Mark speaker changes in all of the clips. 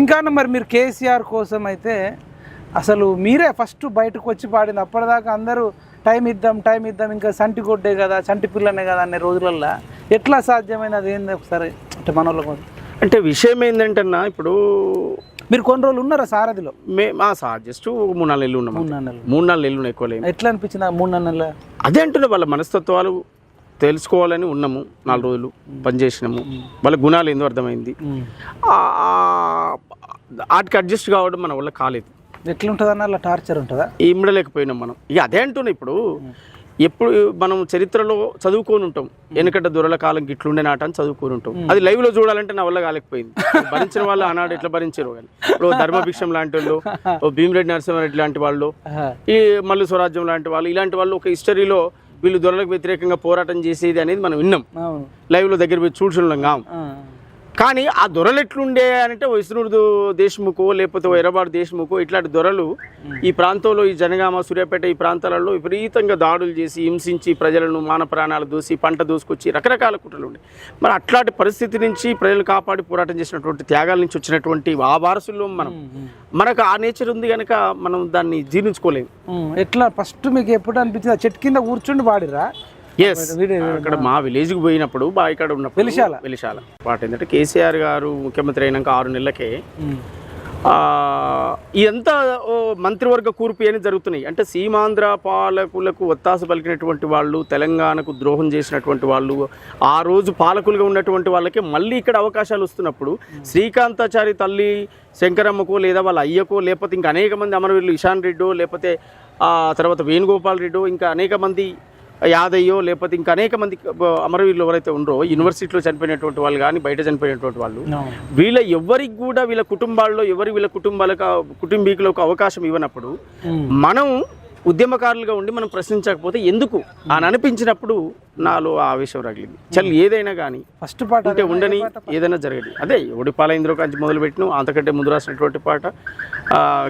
Speaker 1: ఇంకా మరి మీరు కేసీఆర్ కోసం అయితే అసలు మీరే ఫస్ట్ బయటకు వచ్చి పాడింది. అప్పటిదాకా అందరూ టైం ఇద్దాం టైం ఇద్దాం ఇంకా సంటి కొడ్డే కదా సంటి పిల్లనే కదా అనే రోజులల్లో ఎట్లా సాధ్యమైనది అది ఏంది ఒకసారి అంటే మన వాళ్ళ కోసం.
Speaker 2: అంటే విషయం ఏంటంటన్నా ఇప్పుడు
Speaker 1: మీరు కొన్ని రోజులు ఉన్నారా సారథిలో?
Speaker 2: మే మా సార్ జస్ట్ మూడు నాలుగు నెలలు ఉన్నాం
Speaker 1: మూడు నాలుగు నెలలు.
Speaker 2: మూడు నాలుగు నెలలు ఎక్కువ
Speaker 1: ఎట్లా అనిపించింది మూడు నాలుగు నెలల?
Speaker 2: అదే అంటున్నా వాళ్ళ మనస్తత్వాలు తెలుసుకోవాలని ఉన్నాము నాలుగు రోజులు పనిచేసినాము వాళ్ళ గుణాలు ఏందో అర్థమైంది. వాటికి అడ్జస్ట్ కావడం మన వల్ల కాలేదు.
Speaker 1: ఎట్లుంటుంది అన్న అలా టార్చర్ ఉంటుందా?
Speaker 2: ఇమ్మడలేకపోయినాం మనం. ఇక అదే అంటున్నా ఇప్పుడు. ఎప్పుడు మనం చరిత్రలో చదువుకొని ఉంటాం. వెనకట దొరల కాలం ఇట్లుండే నాట అని చదువుకొని ఉంటాం. అది లైవ్లో చూడాలంటే నా వల్ల కాలేకపోయింది. భరించిన వాళ్ళు ఆనాడు ఎట్లా భరించారు కానీ ఇప్పుడు ధర్మభిక్షం లాంటి వాళ్ళు ఓ భీమిరెడ్డి నరసింహారెడ్డి లాంటి వాళ్ళు. ఈ మల్లు స్వరాజ్యం లాంటి వాళ్ళు ఇలాంటి వాళ్ళు ఒక హిస్టరీలో వీళ్ళు దొరలకు వ్యతిరేకంగా పోరాటం చేసేది అనేది మనం విన్నాం.
Speaker 1: అవును.
Speaker 2: లైవ్లో దగ్గర పోయి చూడుచున్నాం కాం. కానీ ఆ దొరలు ఎట్లుండే అంటే ఇస్నూరు దేశ్ముఖో లేకపోతే ఓ ఎర్రబాడు దేశ్ముఖో ఇట్లాంటి దొరలు ఈ ప్రాంతంలో ఈ జనగామ సూర్యాపేట ఈ ప్రాంతాలలో విపరీతంగా దాడులు చేసి హింసించి ప్రజలను మాన ప్రాణాలు దూసి పంట దూసుకొచ్చి రకరకాల కుట్రలు ఉండే మరి అట్లాంటి పరిస్థితి నుంచి ప్రజలు కాపాడి పోరాటం చేసినటువంటి త్యాగాల నుంచి వచ్చినటువంటి ఆ వారసుల్లో మనం. మనకు ఆ నేచర్ ఉంది కనుక మనం దాన్ని జీర్ణించుకోలేము.
Speaker 1: ఎట్లా? ఫస్ట్ మీకు ఎప్పుడు అనిపించింది? ఆ చెట్టు కింద కూర్చుండి పాడిరా
Speaker 2: ఎస్ అక్కడ మా విలేజ్కి పోయినప్పుడు బా ఇక్కడ ఉన్నప్పుడు
Speaker 1: వెలిశాల.
Speaker 2: వెలిశాల. వాటి ఏంటంటే కేసీఆర్ గారు ముఖ్యమంత్రి అయినాక ఆరు నెలలకే ఇదంతా మంత్రివర్గ కూర్పు అని జరుగుతున్నాయి. అంటే సీమాంధ్ర పాలకులకు ఒత్తాస పలికినటువంటి వాళ్ళు తెలంగాణకు ద్రోహం చేసినటువంటి వాళ్ళు ఆ రోజు పాలకులుగా ఉన్నటువంటి వాళ్ళకి మళ్ళీ ఇక్కడ అవకాశాలు వస్తున్నప్పుడు శ్రీకాంతాచారి తల్లి శంకరమ్మకో లేదా వాళ్ళ అయ్యకో లేకపోతే ఇంకా అనేక మంది అమరవీరులు ఇషాన్ రెడ్డో లేకపోతే ఆ తర్వాత వేణుగోపాల్ రెడ్డో ఇంకా అనేక మంది యాదయ్యో లేకపోతే ఇంకా అనేక మంది అమరవీరులు ఎవరైతే ఉండరో యూనివర్సిటీలో చనిపోయినటువంటి వాళ్ళు కానీ బయట చనిపోయినటువంటి వాళ్ళు. వీళ్ళ ఎవరికి కూడా వీళ్ళ కుటుంబాల్లో ఎవరి వీళ్ళ కుటుంబాలకు కుటుంబీకులకు అవకాశం ఇవ్వనప్పుడు
Speaker 1: ఉమ్.
Speaker 2: మనం ఉద్యమకారులుగా ఉండి మనం ప్రశ్నించకపోతే ఎందుకు? అని అనిపించినప్పుడు నాలో ఆ ఆవేశం రగిలింది. చల్ ఏదైనా కానీ
Speaker 1: ఫస్ట్ పాట
Speaker 2: ఉంటే ఉండని ఏదైనా జరగదు. అదే ఒడిపాల ఇంద్రో కంచి మొదలు పెట్టిన అంతకంటే ముందు రాసినటువంటి పాట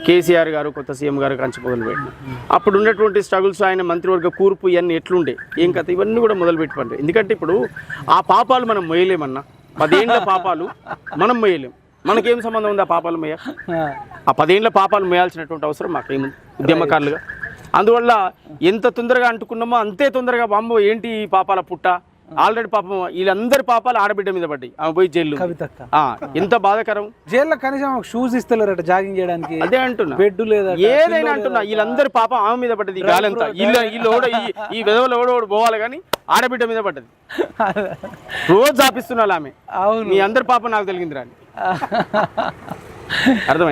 Speaker 2: కేసీఆర్ గారు కొత్త సీఎం గారు కంచి మొదలు పెట్టిన అప్పుడు ఉన్నటువంటి స్ట్రగుల్స్ ఆయన మంత్రివర్గ కూర్పు ఇవన్నీ ఎట్లుండే ఏం కథ ఇవన్నీ కూడా మొదలు పెట్టుకోండి ఎందుకంటే ఇప్పుడు ఆ పాపాలు మనం మొయ్యలేమన్నా? పదేండ్ల పాపాలు మనం మొయ్యలేం. మనకేం సంబంధం ఉంది ఆ పాపాలు మొయ్య?
Speaker 1: ఆ.
Speaker 2: ఆ పదేండ్ల పాపాలు మోయాల్సినటువంటి అవసరం మాకేముంది? ఉద్యమకారులుగా. అందువల్ల ఎంత తొందరగా అంటుకున్నామో అంతే తొందరగా బాంబో ఏంటి ఈ పాపాల పుట్ట? ఆల్రెడీ పాపం వీళ్ళందరి పాపాలు ఆడబిడ్డ మీద పడ్డాయి. ఆమె పోయి జైలు ఎంత బాధాకరం?
Speaker 1: జైల్లో కనీసం షూస్ ఇస్తలేరట జాగింగ్ చేయడానికి.
Speaker 2: అదే అంటున్నా.
Speaker 1: బెడ్ లేదా
Speaker 2: ఏదైనా అంటున్నా వీళ్ళందరి పాపం ఆమె మీద పడ్డది గాలంతా వీళ్ళ ఈ- విధవలు ఓడోడు పోవాలి కానీ ఆడబిడ్డ మీద పడ్డది. రోజు ఆపిస్తున్నా ఆమె.
Speaker 1: అవును.
Speaker 2: మీ అందరి పాపం నాకు తెలిగిందిరా అని. అర్థమైంది?